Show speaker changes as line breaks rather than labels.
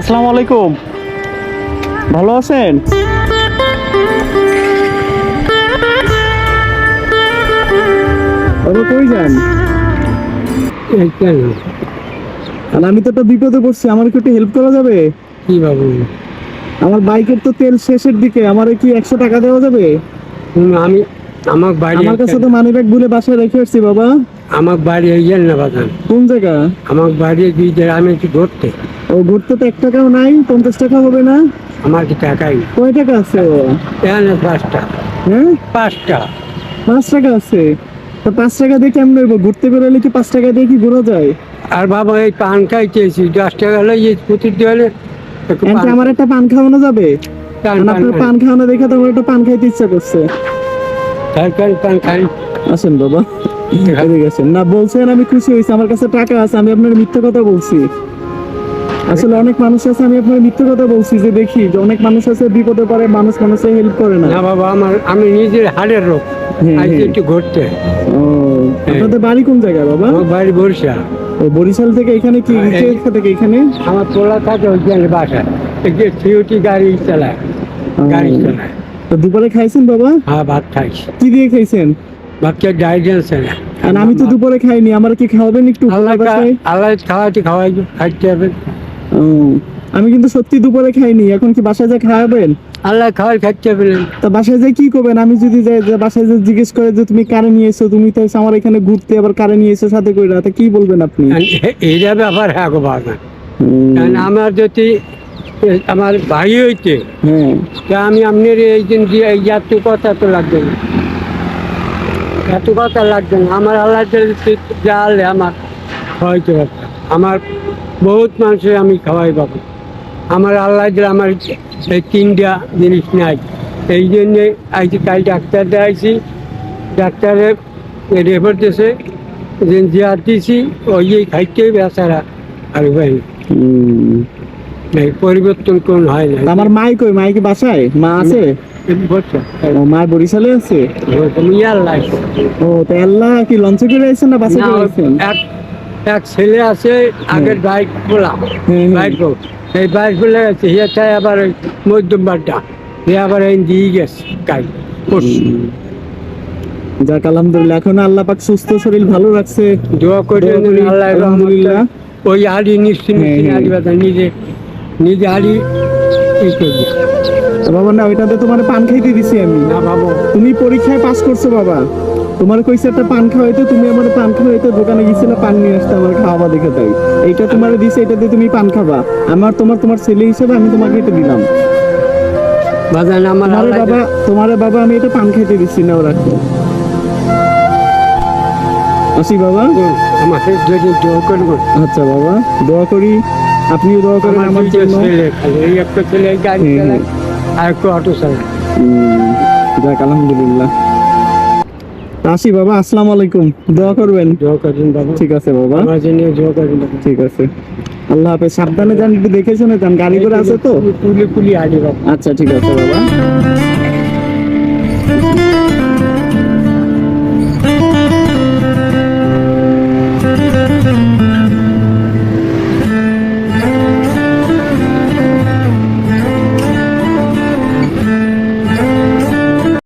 আসসালামু আলাইকুম। ভালো আছেন? কই যান? আর আমি তো একটা বিপদে পড়ছি আমার কি একটু হেল্প করা যাবে?
কি বাবু?
আমার বাইকের তো তেল শেষের দিকে আমার কি একশো টাকা দেওয়া যাবে?
আমি আমার বাড়ি
আমার কাছে তো মানি ব্যাগ ভুলে বাসায় রেখে আসছি বাবা।
আমার বাড়ি এই না বাগান
কোন জায়গা?
আমার বাড়ি আমি একটু ঘুরতে
ও ঘুরতে তো এক টাকাও নাই পঞ্চাশ টাকা হবে না।
আমার কি টাকাই?
কয় টাকা আছে?
এখানে পাঁচটা
হ্যাঁ?
পাঁচটা
পাঁচ টাকা আছে? তো পাঁচ টাকা দিয়ে কেমন হইব? ঘুরতে বেরোলে কি পাঁচ টাকা দিয়ে কি ঘোরা যায়?
আর বাবা এই পান খাইতেছি দশ টাকা হলে এই পুতির দেওয়ালে
আমার একটা পান খাওয়ানো যাবে?
পান-
আপনার পান খাওয়ানো দেখে তো আমার একটু পান খাইতে ইচ্ছা করছে।
সরকারি পান খাই।
আসেন বাবা। এদিকে না বলছেন আমি খুশি হয়েছি আমার কাছে টাকা আছে আমি আপনার মিথ্যে কথা বলছি। আসলে অনেক মানুষ আছে আমি আপনার মিথ্যে কথা বলছি যে দেখি যে অনেক মানুষ আছে বিপদে পড়ে মানুষ মানুষের হেল্প করে না।
না বাবা আমার আমি নিজের হাড়ের রোগ।
হ্যাঁ, হ্যাঁ।
একটু ঘুরতে।
ও আপনাদের বাড়ি কোন জায়গায় বাবা?
আমার বাড়ি বর্ষা
ও বরিশাল থেকে এখানে কি
হ্যাঁ,
থেকে এখানে?
আমার তোলা থাকে ওইখানে বাসা যে সিউটি গাড়ি চালায় গাড়ি চালায়।
তো দুপুরে খাইছেন বাবা?
হ্যাঁ ভাত খাইছি।
কি দিয়ে খাইছেন?
বাচ্চার ডাইজেন্স না
আর আমি তো দুপুরে খাইনি আমার কি খাওয়াবেন একটু
আল্লাহ আল্লাহ খাওয়াতে খাওয়াই খাইতে হবে।
ও, আমি কিন্তু সত্যি দুপুরে খাইনি এখন কি বাসায় যা খাওয়াবেন?
আল্লাহ খাওয়াই খাইতে হবে
তা বাসায় যে কি করবেন? আমি যদি যাই যে বাসায় যে জিজ্ঞেস করে যে তুমি কারে নিয়ে এসো তুমি তো আমার এখানে ঘুরতে আবার কারে নিয়ে এসো সাথে করে তা কি বলবেন আপনি?
আর এ- এইটা ব্যাপার হ্যাঁ গো বাবা কারণ আমার যদি আমার ভাই হইতে
হ্যাঁ।
তা আমি আপনার এই দিন দিয়ে এই এত কথা তো লাগবে না। এত কথা লাগবে না। আমার আল্লাহ জানলে আমার পারতাম আমার বহুত মানুষের আমি খাওয়াই পাবো। আমার আল্লাহ দিলে আমার এই তিনটা জিনিস নাই এই জন্যে আজকে কাল ডাক্তার দেখাইছি। ডাক্তারে রেফার দিয়েছে যে দিছি ওই খাইতে বেচারা আর ভাই। পরিবর্তন কোন হয় না।
আমার মাই কই মাই কি বাসায়? মা আছে? মা বরিশালে আছে?
তুমি আল্লাহ
ও তো আল্লাহ কি লঞ্চে করে আইছেন না বাসে করে আইছেন?
এক ছেলে আছে আগের বাইক বলা। বাইক এই বাইক বলে গেছে হিয়াটাই আবার ওই মধ্যম বারটা। হে আবার এই দিয়ে গেছে কাল পরশু
যাক আলহামদুলিল্লাহ এখন আল্লাহ পাক সুস্থ শরীর ভালো রাখছে।
দোয়া করে আল্লাহ
আলহামদুলিল্লাহ।
ওই নিশ্চিত
হ্যাঁ, হ্যাঁ।
নিজে নিজে আড়ি ই করবে।
বাবা না ওইটাতে তোমার পান খাইতে দিছি আমি।
না বাবু।
তুমি পরীক্ষায় পাস করছ বাবা। তোমার কইছে একটা পান খাওয়াইতে তুমি আমার পান খাওয়াইতে দোকানে গেছিলে পান নিয়ে আসতে আমার খাওয়াবা দেখে তাই। এইটা তোমার দিছে এটা দিয়ে তুমি পান খাবা। আমার তোমার তোমার ছেলে হিসেবে আমি তোমাকে এটা দিলাম।
বাজান আমার
বাবা তোমারে বাবা আমি এটা পান খাইতে দিচ্ছি না ওরা আসি বাবা।
আমাকে যদি দোয়া করব
আচ্ছা বাবা দোয়া করি। আপনিও দোয়া করেন
আমার
জন্য।
এই একটা ছেলে গাড়ি আর একটু অটো চালায়।
হুম, যাক আলহামদুলিল্লাহ। আসি বাবা আসসালামু আলাইকুম। দোয়া করবেন?
দোয়া করবেন বাবা।
ঠিক আছে বাবা।
আমার জন্য দোয়া করবেন
ঠিক আছে। আল্লাহ হাফেজ। সাবধানে যান একটু দেখে শুনে যান। গাড়ি করে আছে তো?
পুলি পুলি বাবু।
আচ্ছা ঠিক আছে বাবা।